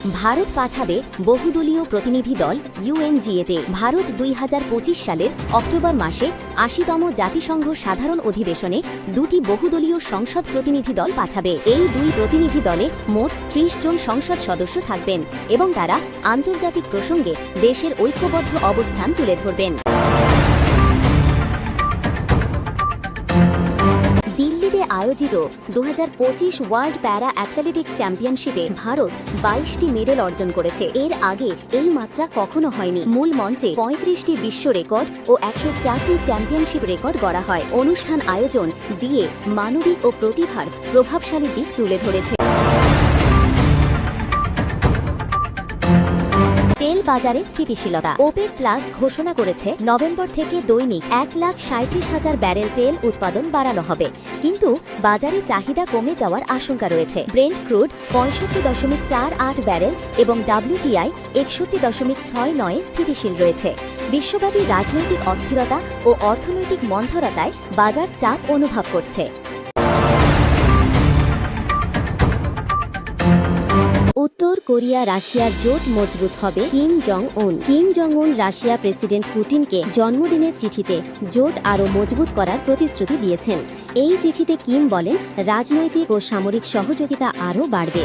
ভারত পাঠাবে বহুদলীয় প্রতিনিধি দল ইউএনজিএতে ভারত দুই হাজার পঁচিশ সালের অক্টোবর মাসে আশিতম জাতিসংঘ সাধারণ অধিবেশনে দুটি বহুদলীয় সংসদ প্রতিনিধি দল পাঠাবে। এই দুই প্রতিনিধি দলে মোট ত্রিশ জন সংসদ সদস্য থাকবেন এবং তারা আন্তর্জাতিক প্রসঙ্গে দেশের ঐক্যবদ্ধ অবস্থান তুলে ধরবেন। আয়োজিত দু হাজার পঁচিশ ওয়ার্ল্ড প্যারা অ্যাথলেটিক্স চ্যাম্পিয়নশিপে ভারত বাইশটি মেডেল অর্জন করেছে। এর আগে এই মাত্রা কখনো হয়নি। মূল মঞ্চে পঁয়ত্রিশটি বিশ্ব রেকর্ড ও একশো চারটি চ্যাম্পিয়নশিপ রেকর্ড গড়া হয়। অনুষ্ঠান আয়োজন দিয়ে মানবিক ও প্রতিভার প্রভাবশালী দিক তুলে ধরেছে। তেল বাজারে স্থিতিশীলতা। ওপেক প্লাস ঘোষণা করেছে, নভেম্বর থেকে দৈনিক এক লাখ সাঁত্রিশ হাজার ব্যারেল তেল উৎপাদন বাড়ানো হবে। কিন্তু বাজারে চাহিদা কমে যাওয়ার আশঙ্কা রয়েছে। ব্রেন্ট ক্রুড পঁয়ষট্টি দশমিক চার আট ব্যারেল এবং ডাব্লিউটিআই একষট্টি দশমিক ছয় নয়ে স্থিতিশীল রয়েছে। বিশ্বব্যাপী রাজনৈতিক অস্থিরতা ও অর্থনৈতিক মন্থরতায় বাজার চাপ অনুভব করছে। উত্তর কোরিয়া রাশিয়ার জোট মজবুত হবে কিম জং উন কিম জং উন রাশিয়া প্রেসিডেন্ট পুটিনকে জন্মদিনের চিঠিতে জোট আরও মজবুত করার প্রতিশ্রুতি দিয়েছেন। এই চিঠিতে কিম বলেন, রাজনৈতিক ও সামরিক সহযোগিতা আরও বাড়বে।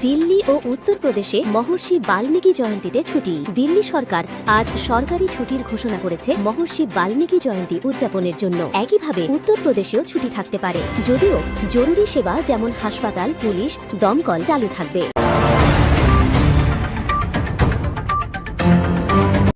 দিল্লি ও উত্তরপ্রদেশে মহর্ষি বাল্মীকি জয়ন্তীতে ছুটি। দিল্লি সরকার আজ সরকারি ছুটির ঘোষণা করেছে মহর্ষি বাল্মীকি জয়ন্তী উদযাপনের জন্য। একইভাবে উত্তরপ্রদেশেও ছুটি থাকতে পারে। যদিও জরুরি সেবা যেমন হাসপাতাল, পুলিশ, দমকল চালু থাকবে।